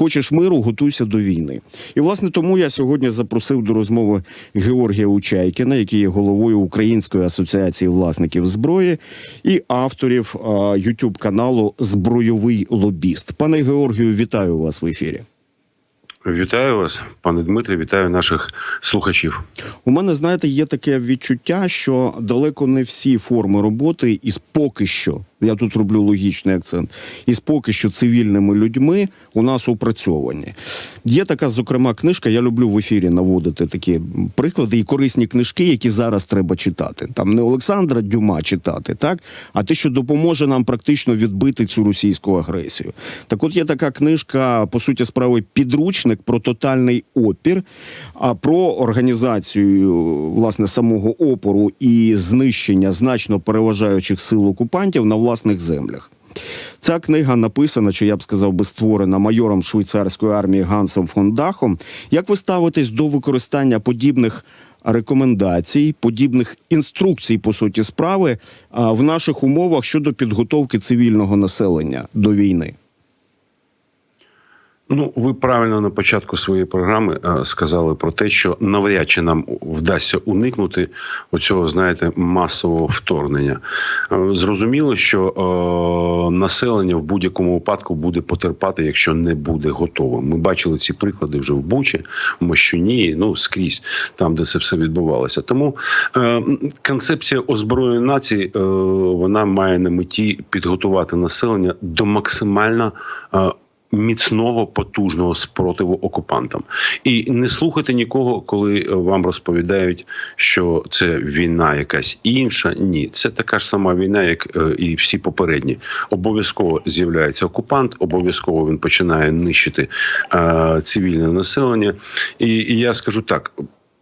Хочеш миру, готуйся до війни. І власне тому я сьогодні запросив до розмови Георгія Учайкіна, який є головою Української асоціації власників зброї і авторів Ютуб каналу Збройовий лобіст. Пане Георгію, вітаю вас в ефірі. Вітаю вас, пане Дмитре, вітаю наших слухачів. У мене, знаєте, є таке відчуття, що далеко не всі форми роботи із поки що, я тут роблю логічний акцент, із поки що цивільними людьми у нас опрацьовані. Є така, зокрема, книжка. Я люблю в ефірі наводити такі приклади і корисні книжки, які зараз треба читати. Там не Олександра Дюма читати, так а те, що допоможе нам практично відбити цю російську агресію. Так, от є така книжка, по суті, справи підручник про тотальний опір, а про організацію власне самого опору і знищення значно переважаючих сил окупантів на власних землях. Ця книга написана, чи я б сказав би створена майором швейцарської армії Гансом фон Дахом. Як ви ставитесь до використання подібних рекомендацій, подібних інструкцій по суті справи в наших умовах щодо підготовки цивільного населення до війни? Ну, ви правильно на початку своєї програми е, сказали про те, що навряд чи нам вдасться уникнути оцього, знаєте, масового вторгнення. Е, Зрозуміло, що е, населення в будь-якому випадку буде потерпати, якщо не буде готовим. Ми бачили ці приклади вже в Бучі, в Мощуні, ну скрізь там, де це все відбувалося. Тому концепція озброєної нації вона має на меті підготувати населення до максимально. Е, Міцного потужного спротиву окупантам, і не слухайте нікого, коли вам розповідають, що це війна якась інша. Ні, це така ж сама війна, як е, і всі попередні. Обов'язково з'являється окупант, обов'язково він починає нищити е, цивільне населення. І я скажу так: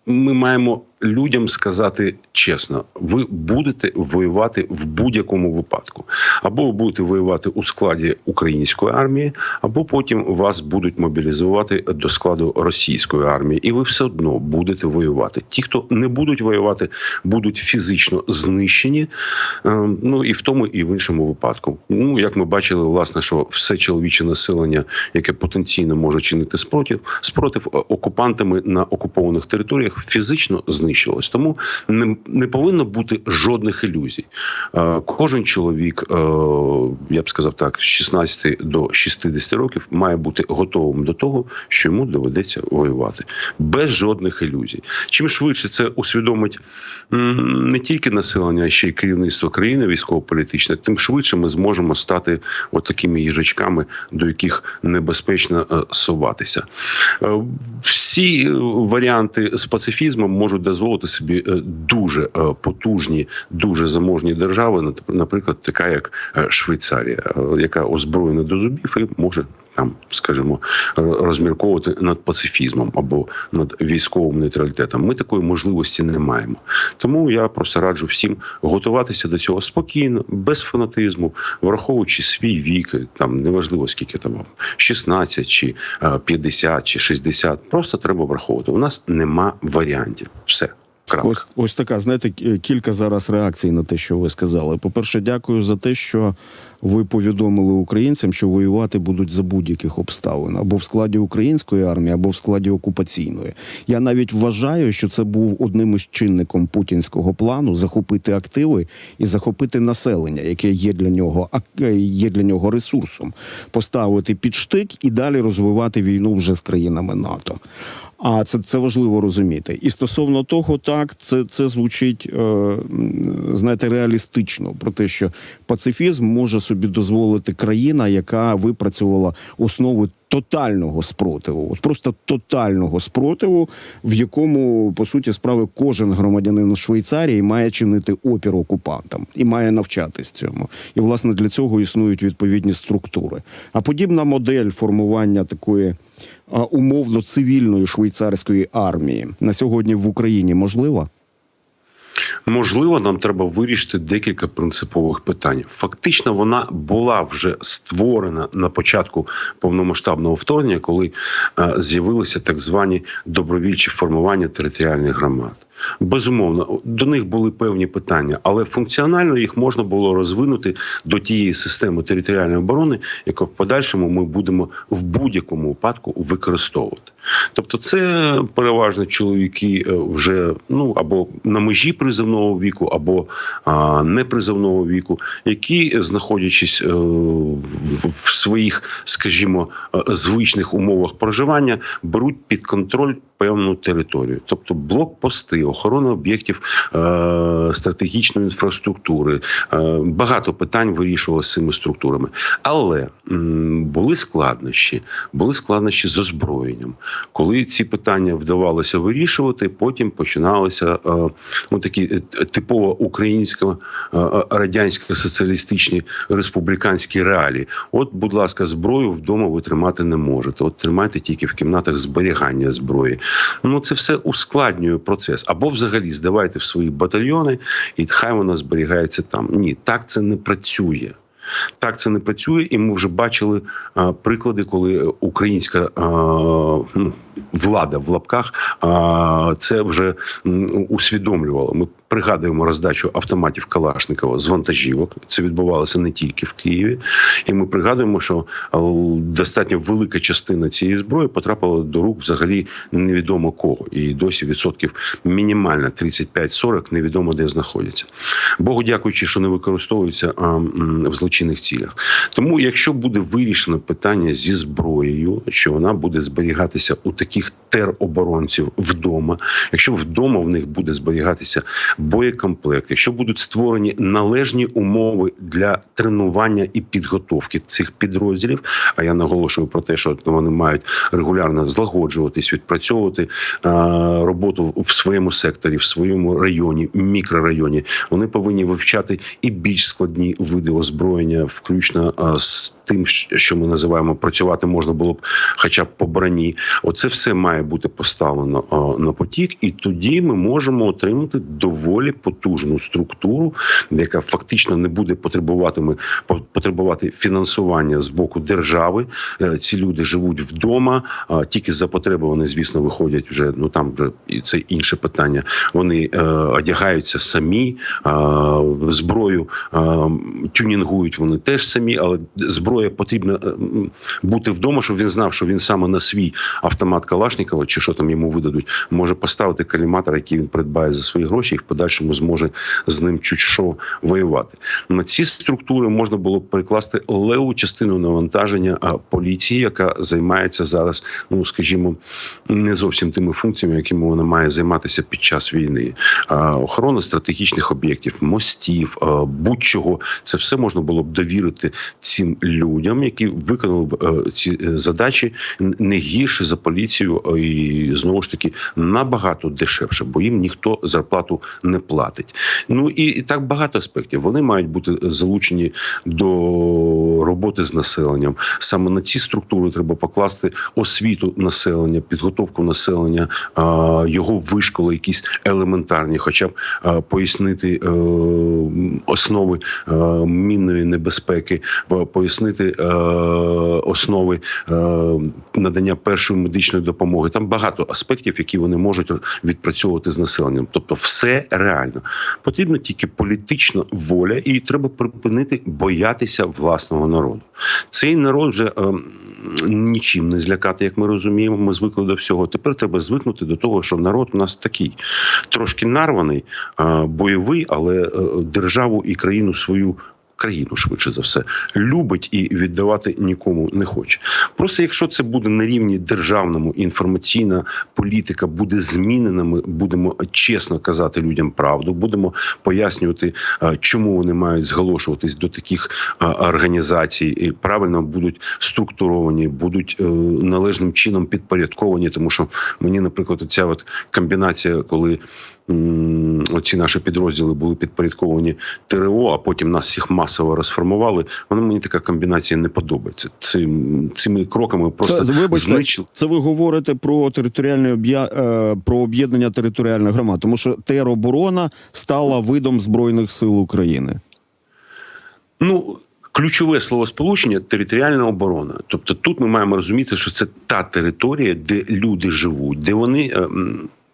ми маємо людям сказати чесно: ви будете воювати в будь-якому випадку, або ви будете воювати у складі української армії, або потім вас будуть мобілізувати до складу російської армії, і ви все одно будете воювати. Ті, хто не будуть воювати, будуть фізично знищені. Е, Ну і в тому, і в іншому випадку. Ну як ми бачили, власне, що все чоловіче населення, яке потенційно може чинити спротив, спротив е, окупантами на окупованих територіях, фізично знищено знищувалось. Тому не, не повинно бути жодних ілюзій. Е, Кожен чоловік, е, я б сказав так, з 16 до 60 років має бути готовим до того, що йому доведеться воювати без жодних ілюзій. Чим швидше це усвідомить не тільки населення, а ще й керівництво країни військово-політичне, тим швидше ми зможемо стати от такими їжачками, до яких небезпечно е, соватися. Всі варіанти з пацифізмом можуть дозволити собі е, дуже е, потужні, дуже заможні держави, наприклад, така як е, Швейцарія, яка озброєна до зубів і може там, скажімо, розмірковувати над пацифізмом або над військовим нейтралітетом. Ми такої можливості не маємо. Тому я просто раджу всім готуватися до цього спокійно, без фанатизму, враховуючи свій вік, там неважливо скільки там вам, 16 чи е, 50 чи 60. Просто треба враховувати. У нас нема варіантів. Все. Ось ось така, знаєте, кілька зараз реакцій на те, що ви сказали. По-перше, дякую за те, що ви повідомили українцям, що воювати будуть за будь-яких обставин або в складі української армії, або в складі окупаційної. Я навіть вважаю, що це був одним із чинником путінського плану захопити активи і захопити населення, яке є для нього е, є для нього ресурсом, поставити під штик і далі розвивати війну вже з країнами НАТО. А це, це важливо розуміти. І стосовно того, так це, це звучить, е, знаєте, реалістично про те, що пацифізм може собі дозволити країна, яка випрацювала основи тотального спротиву, от просто тотального спротиву, в якому по суті справи кожен громадянин Швейцарії має чинити опір окупантам і має навчатись цьому. І власне для цього існують відповідні структури. А подібна модель формування такої умовно цивільної швейцарської армії на сьогодні в Україні можлива? Можливо, нам треба вирішити декілька принципових питань. Фактично, вона була вже створена на початку повномасштабного вторгнення, коли е, з'явилися так звані добровільчі формування територіальних громад. Безумовно, до них були певні питання, але функціонально їх можна було розвинути до тієї системи територіальної оборони, яку в подальшому ми будемо в будь-якому випадку використовувати. Тобто, це переважно чоловіки е, вже ну або на межі призовного віку, або а, непризовного віку, які, знаходячись е, в, в своїх, скажімо, е, звичних умовах проживання, беруть під контроль певну територію, тобто блокпости, охорона об'єктів е, стратегічної інфраструктури. Е, багато питань вирішувалося цими структурами, але м, були складнощі, були складнощі з озброєнням. Коли ці питання вдавалося вирішувати, потім починалися е, ну такі е, типово українсько е, е, радянсько соціалістичні республіканські реалії. От, будь ласка, зброю вдома ви тримати не можете. От тримайте тільки в кімнатах зберігання зброї. Ну це все ускладнює процес. Або взагалі здавайте в свої батальйони, і хай вона зберігається там. Ні, так це не працює. Так це не працює, і ми вже бачили а, приклади, коли українська а, ну, влада в лапках це вже м, усвідомлювала. Ми пригадуємо роздачу автоматів Калашникова з вантажівок. Це відбувалося не тільки в Києві, і ми пригадуємо, що достатньо велика частина цієї зброї потрапила до рук взагалі невідомо кого, і досі відсотків мінімально 35-40 невідомо де знаходяться. Богу дякуючи, що не використовуються в злочинних цілях. Тому, якщо буде вирішено питання зі зброєю, що вона буде зберігатися у таких тероборонців вдома, якщо вдома в них буде зберігатися боєкомплект, якщо будуть створені належні умови для тренування і підготовки цих підрозділів, а я наголошую про те, що вони мають регулярно злагоджуватись, відпрацьовувати е, роботу в своєму секторі, в своєму районі, мікрорайоні. Вони повинні вивчати і більш складні види озброєння, включно е, з тим, що ми називаємо працювати можна було б, хоча б по броні. Оце все має бути поставлено е, на потік, і тоді ми можемо отримати доволі потужну структуру, яка фактично не буде потребуватиме потребувати фінансування з боку держави. Е, Ці люди живуть вдома, а тільки за потреби вони, звісно, виходять вже. Ну там вже це інше питання. Вони е, одягаються самі, зброю тюнінгують вони теж самі, але зброя потрібна е, бути вдома, щоб він знав, що він саме на свій автомат Калашникова, чи що там йому видадуть, може поставити каліматор, який він придбає за свої гроші, і в подальшому зможе з ним чуть що воювати. На ці структури можна було перекласти леву частину навантаження поліції, яка займається зараз, ну скажімо, не зовсім тими функціями, якими вона має займатися під час війни. Охорона стратегічних об'єктів, мостів, будь-чого це все можна було б довірити цим людям, які виконали б е, ці е, задачі не гірше за поліцію, а і знову ж таки набагато дешевше, бо їм ніхто зарплату не платить. Ну і, і так багато аспектів. Вони мають бути залучені до роботи з населенням. Саме на ці структури треба покласти освіту населення, підготовку населення, його вишколи, якісь елементарні, хоча б пояснити е, основи е, мінної небезпеки, пояснити е, основи е, надання першої медичної допомоги. Там багато аспектів, які вони можуть відпрацьовувати з населенням. Тобто, все реально потрібна тільки політична воля, і треба припинити боятися власного народу. Цей народ вже е, нічим не злякати, як ми розуміємо. Ми звикли до всього. Тепер треба звикнути до того, що народ у нас такий трошки нарваний, е, бойовий, але е, державу і країну свою. Країну швидше за все любить і віддавати нікому не хоче. Просто якщо це буде на рівні державному, інформаційна політика буде змінена. Ми будемо чесно казати людям правду, будемо пояснювати, е, чому вони мають зголошуватись до таких е, організацій, і правильно будуть структуровані, будуть е, належним чином підпорядковані. Тому що мені, наприклад, оця от комбінація, коли оці наші підрозділи були підпорядковані ТРО, а потім нас всіх масово розформували. Воно мені така комбінація не подобається. Цим цими кроками просто Це, вибачте, знищили. це ви говорите про територіальне об'я... е, про об'єднання територіальних громад, тому що тероборона стала видом збройних сил України. Ну, ключове словосполучення територіальна оборона. Тобто тут ми маємо розуміти, що це та територія, де люди живуть, де вони е,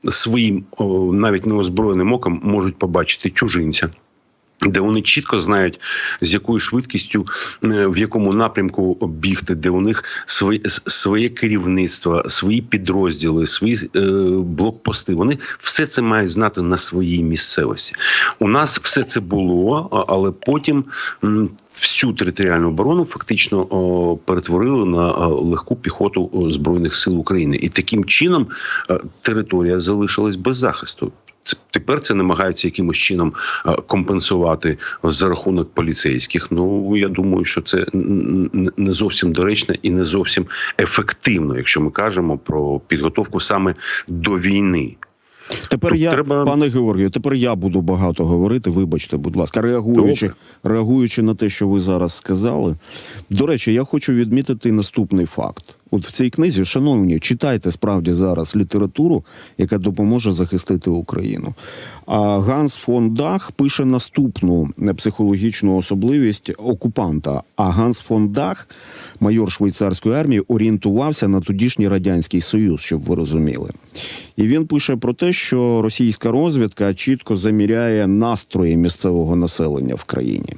своїм навіть неозброєним оком можуть побачити чужинця. Де вони чітко знають, з якою швидкістю, е, в якому напрямку бігти, де у них своє, своє керівництво, свої підрозділи, свої е, блокпости. Вони все це мають знати на своїй місцевості. У нас все це було, але потім всю територіальну оборону фактично о, перетворили на о, легку піхоту збройних сил України, і таким чином е, територія залишилась без захисту. Тепер це намагаються якимось чином е, компенсувати за рахунок поліцейських. Ну я думаю, що це не зовсім доречно і не зовсім ефективно, якщо ми кажемо про підготовку саме до війни. Тепер Тут я, треба- пане Георгію, тепер я буду багато говорити. Вибачте, будь ласка, реагуючи, реагуючи на те, що ви зараз сказали. До речі, я хочу відмітити наступний факт. От в цій книзі, шановні, читайте справді зараз літературу, яка допоможе захистити Україну. А Ганс фон Дах пише наступну психологічну особливість окупанта. А Ганс фон Дах, майор швейцарської армії, орієнтувався на тодішній радянський союз, щоб ви розуміли. І він пише про те, що російська розвідка чітко заміряє настрої місцевого населення в країні.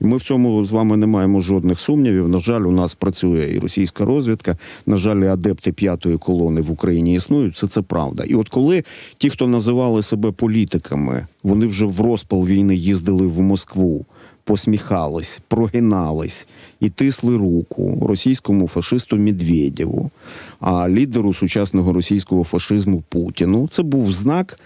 І ми в цьому з вами не маємо жодних сумнівів. На жаль, у нас працює і російська розвідка. На жаль, і адепти п'ятої колони в Україні існують. Це це правда. І от коли ті, хто називали себе політиками, вони вже в розпал війни їздили в Москву. Посміхались, прогинались і тисли руку російському фашисту Медведєву, а лідеру сучасного російського фашизму Путіну. Це був знак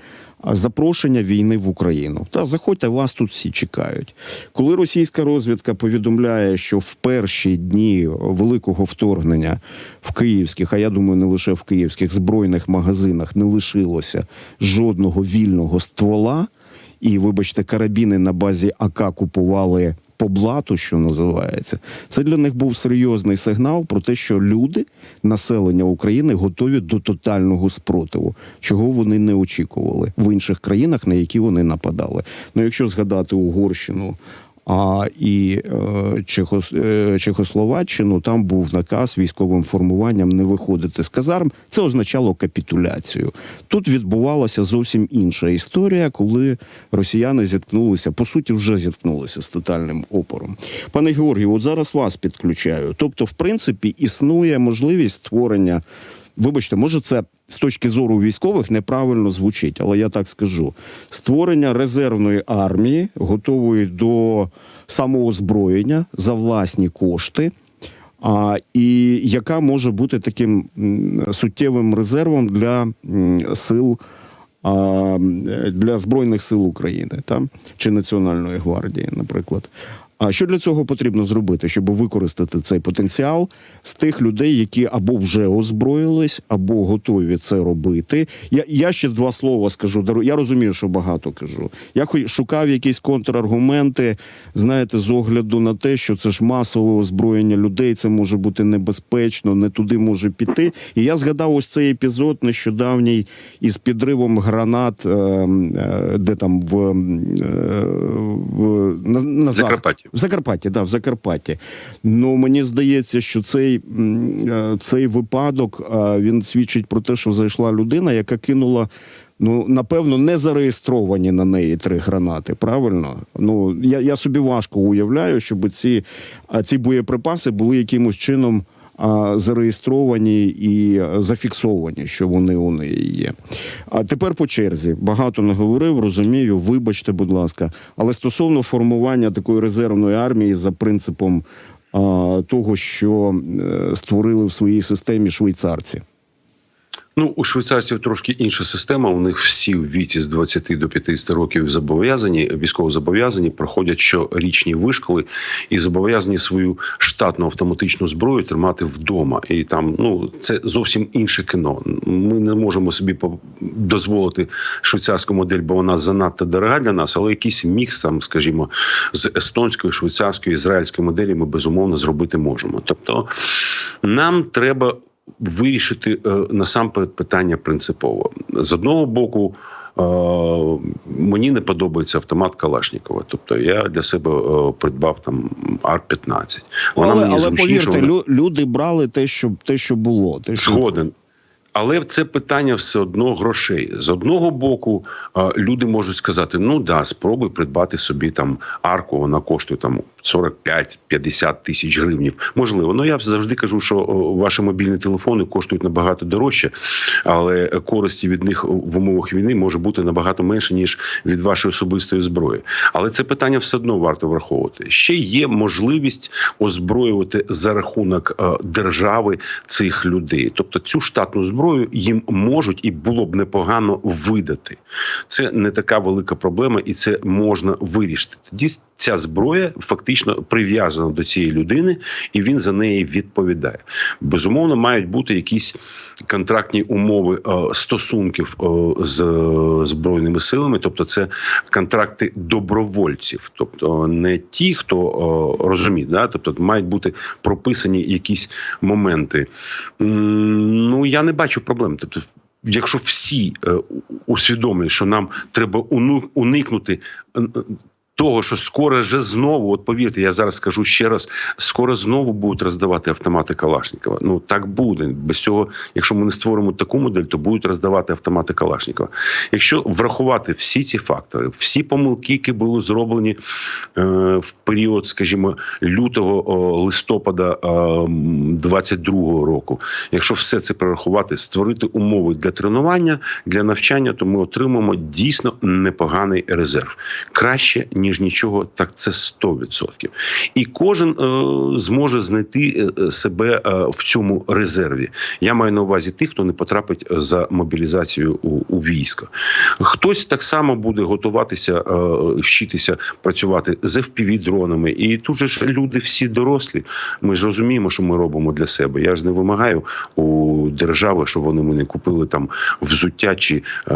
запрошення війни в Україну. Та заходьте, вас тут всі чекають. Коли російська розвідка повідомляє, що в перші дні великого вторгнення в київських, а я думаю, не лише в київських збройних магазинах не лишилося жодного вільного ствола. І, вибачте, карабіни на базі АК купували по блату, що називається. Це для них був серйозний сигнал про те, що люди, населення України, готові до тотального спротиву, чого вони не очікували в інших країнах, на які вони нападали. Ну, якщо згадати Угорщину. А і е, Чехос, е, Чехословаччину там був наказ військовим формуванням не виходити з казарм. Це означало капітуляцію. Тут відбувалася зовсім інша історія, коли росіяни зіткнулися, по суті, вже зіткнулися з тотальним опором. Пане Георгію, от зараз вас підключаю. Тобто, в принципі, існує можливість створення. Вибачте, може, це з точки зору військових неправильно звучить, але я так скажу: створення резервної армії, готової до самоозброєння за власні кошти. А, і яка може бути таким суттєвим резервом для сил для збройних сил України там чи Національної гвардії, наприклад. А що для цього потрібно зробити, щоб використати цей потенціал з тих людей, які або вже озброїлись, або готові це робити? Я, я ще два слова скажу. Я розумію, що багато кажу. Я шукав якісь контраргументи, знаєте, з огляду на те, що це ж масове озброєння людей, це може бути небезпечно, не туди може піти. І я згадав ось цей епізод нещодавній із підривом гранат, е, е, де там в, е, в на, на Закарпатті. В Закарпатті, да, в Закарпатті. Ну мені здається, що цей, е, цей випадок е, він свідчить про те, що зайшла людина, яка кинула. Ну, напевно, не зареєстровані на неї три гранати. Правильно? Ну я, я собі важко уявляю, щоб ці, ці боєприпаси були якимось чином зареєстровані і зафіксовані, що вони у неї є. А тепер по черзі багато не говорив, розумію. Вибачте, будь ласка. Але стосовно формування такої резервної армії за принципом того, що е, створили в своїй системі швейцарці. Ну, у швейцарців трошки інша система. У них всі в віці з 20 до 50 років зобов'язані, військово зобов'язані, проходять щорічні вишколи і зобов'язані свою штатну автоматичну зброю тримати вдома. І там ну це зовсім інше кіно. Ми не можемо собі дозволити швейцарську модель, бо вона занадто дорога для нас, але якийсь мікс там, скажімо, з естонської, швейцарської, ізраїльської моделі ми безумовно зробити можемо. Тобто нам треба вирішити е, насамперед питання принципово. З одного боку. е, Мені не подобається автомат Калашнікова. Тобто я для себе е, придбав там Ар-15. Вона але мені але повірте, вона- люди брали те, що те, що було. Те, що... Згоден. Але це питання все одно грошей. З одного боку, люди можуть сказати: ну да, спробуй придбати собі там арку, вона коштує там 45-50 тисяч гривнів. Можливо, ну я завжди кажу, що ваші мобільні телефони коштують набагато дорожче, але користі від них в умовах війни може бути набагато менше ніж від вашої особистої зброї. Але це питання все одно варто враховувати. Ще є можливість озброювати за рахунок е, держави цих людей. Тобто цю штатну зброю їм можуть і було б непогано видати. Це не така велика проблема, і це можна вирішити. Тоді ця зброя фактично прив'язана до цієї людини, і він за неї відповідає. Безумовно, мають бути якісь контрактні умови е, стосунків е, з е, збройними силами, тобто це контракти добровольців, тобто не ті, хто розуміє, да? тобто мають бути прописані якісь моменти. Ну я не бачу проблем. Тобто, якщо всі усвідомлять, що нам треба уникнути. Того, що скоро вже знову, от повірте, я зараз скажу ще раз: скоро знову будуть роздавати автомати Калашникова. Ну так буде. Без цього, якщо ми не створимо таку модель, то будуть роздавати автомати Калашникова. Якщо врахувати всі ці фактори, всі помилки, які були зроблені е, в період, скажімо, лютого о, листопада е, 22-го року, якщо все це перерахувати, створити умови для тренування, для навчання, то ми отримаємо дійсно непоганий резерв. Краще ніж нічого, так це 100%. І кожен е, зможе знайти е, себе е, в цьому резерві. Я маю на увазі тих, хто не потрапить за мобілізацію у, у військо. Хтось так само буде готуватися, е, вчитися працювати з fpv дронами. І тут же ж люди всі дорослі. Ми ж розуміємо, що ми робимо для себе. Я ж не вимагаю у держави, щоб вони мені купили там взуття чи е,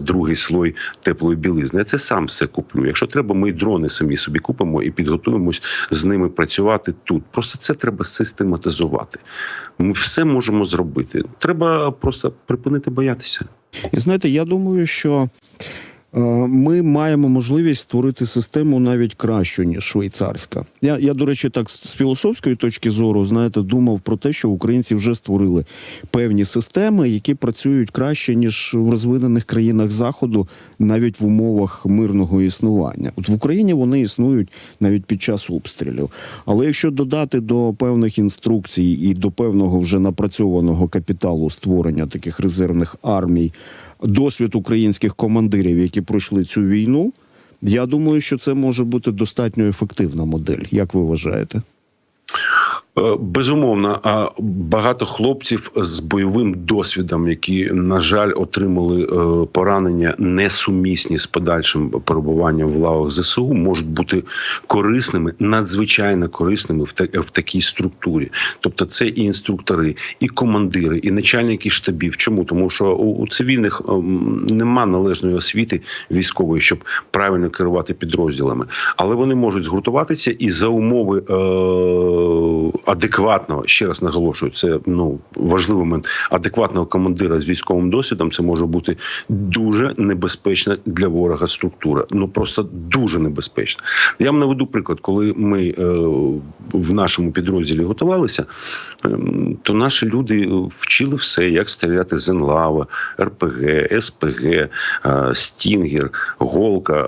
другий слой теплої білизни. Я це сам все куплю. Якщо треба, ми дрони самі собі купимо і підготуємось з ними працювати тут. Просто це треба систематизувати. Ми все можемо зробити. Треба просто припинити боятися. І знаєте, я думаю, що ми маємо можливість створити систему навіть кращу, ніж швейцарська. Я, я, до речі, так з філософської точки зору, знаєте, думав про те, що українці вже створили певні системи, які працюють краще, ніж в розвинених країнах Заходу, навіть в умовах мирного існування. От в Україні вони існують навіть під час обстрілів. Але якщо додати до певних інструкцій і до певного вже напрацьованого капіталу створення таких резервних армій, досвід українських командирів, які пройшли цю війну, я думаю, що це може бути достатньо ефективна модель. Як ви вважаєте? Е, Безумовно, а багато хлопців з бойовим досвідом, які на жаль отримали е, поранення несумісні з подальшим перебуванням в лавах ЗСУ, можуть бути корисними, надзвичайно корисними в та- в такій структурі. Тобто, це і інструктори, і командири, і начальники штабів. Чому тому, що у, цивільних ем, нема належної освіти військової, щоб правильно керувати підрозділами, але вони можуть згуртуватися і за умови. Е- адекватного, ще раз наголошую, це ну важливий момент адекватного командира з військовим досвідом. Це може бути дуже небезпечна для ворога структура. Ну просто дуже небезпечна. Я вам наведу приклад, коли ми е, в нашому підрозділі готувалися, е, то наші люди вчили все, як стріляти з енлава, РПГ, СПГ, е, Стінгер, Голка,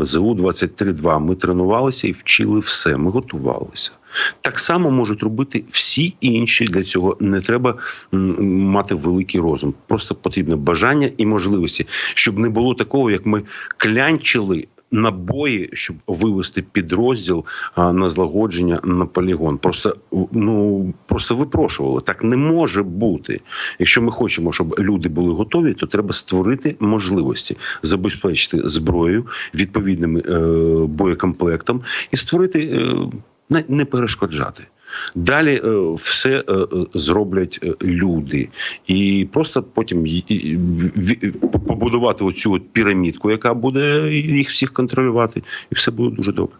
е, ЗУ 23 Ми тренувалися і вчили все. Ми готувалися. Так само можуть робити всі інші. Для цього не треба мати великий розум. Просто потрібне бажання і можливості, щоб не було такого, як ми клянчили набої, щоб вивести підрозділ а, на злагодження на полігон. Просто ну просто випрошували. Так не може бути. Якщо ми хочемо, щоб люди були готові, то треба створити можливості, забезпечити зброєю відповідними е, боєкомплектом і створити е, не, перешкоджати. Далі е, все е, е, зроблять люди, і просто потім ві- побудувати оцю от пірамідку, яка буде їх всіх контролювати, і все буде дуже добре.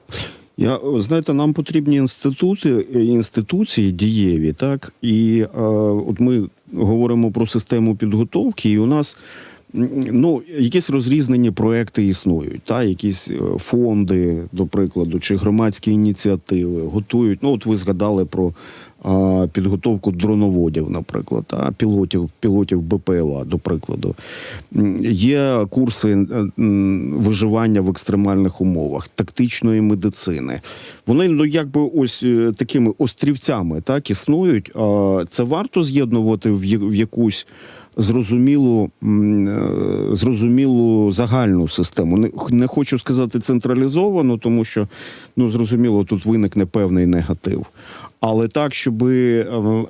Я знаєте, нам потрібні інститути, інституції дієві, так і е, от ми говоримо про систему підготовки, і у нас. Ну, якісь розрізнені проекти існують, та якісь е, фонди, до прикладу, чи громадські ініціативи готують. Ну, от ви згадали про а, підготовку дроноводів, наприклад, та пілотів, пілотів БПЛА, до прикладу. Є курси виживання в екстремальних умовах, тактичної медицини. Вони ну якби ось е, такими острівцями так існують. А це варто з'єднувати в якусь зрозумілу, е, зрозумілу загальну систему. Не, хочу сказати централізовану, тому що ну зрозуміло, тут виникне певний негатив. Але так, щоб е,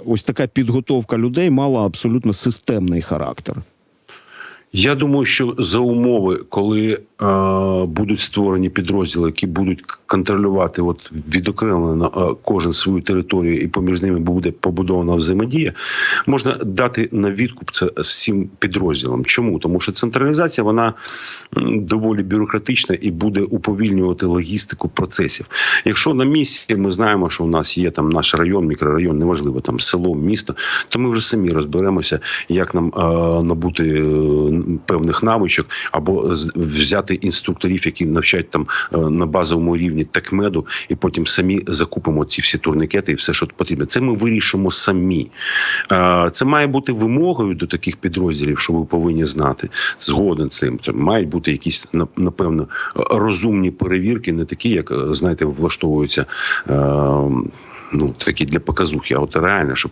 ось така підготовка людей мала абсолютно системний характер. Я думаю, що за умови, коли е, будуть створені підрозділи, які будуть контролювати от відокремлено е, кожен свою територію, і поміж ними буде побудована взаємодія, можна дати на відкуп це всім підрозділам. Чому? Тому що централізація вона доволі бюрократична і буде уповільнювати логістику процесів. Якщо на місці ми знаємо, що у нас є там наш район, мікрорайон, неважливо там село, місто, то ми вже самі розберемося, як нам е, набути е, певних навичок, або взяти інструкторів, які навчають там на базовому рівні такмеду, і потім самі закупимо ці всі турнікети і все, що потрібно. Це ми вирішимо самі. Це має бути вимогою до таких підрозділів, що ви повинні знати. Згоден з цим. Це мають бути якісь напевно розумні перевірки, не такі, як знаєте, влаштовуються. Ну, такі для показухи, а от реально, щоб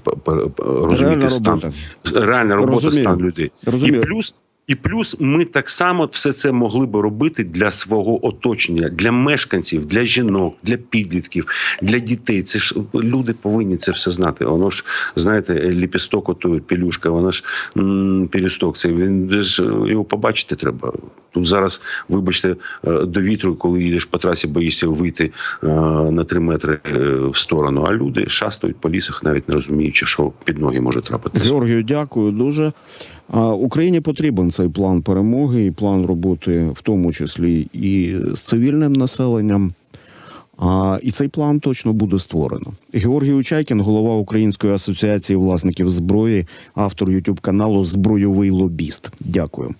розуміти Реальна стан, робота. реальна робота Розумію. стан людей. Розумію. І плюс, і плюс ми так само все це могли би робити для свого оточення, для мешканців, для жінок, для підлітків, для дітей. Це ж люди повинні це все знати. Воно ж знаєте, ліпісток, ото пілюшка, вона ж м, пілісток. Це він ж його побачити треба. Тут зараз, вибачте, е, до вітру, коли їдеш по трасі, боїшся вийти е, на три метри е, в сторону. А люди шастають по лісах, навіть не розуміючи, що під ноги може трапитися. Георгію, дякую дуже. Україні потрібен цей план перемоги і план роботи, в тому числі і з цивільним населенням. А, і цей план точно буде створено. Георгій Учайкін, голова Української асоціації власників зброї, автор Ютуб каналу Збройовий лобіст. Дякую.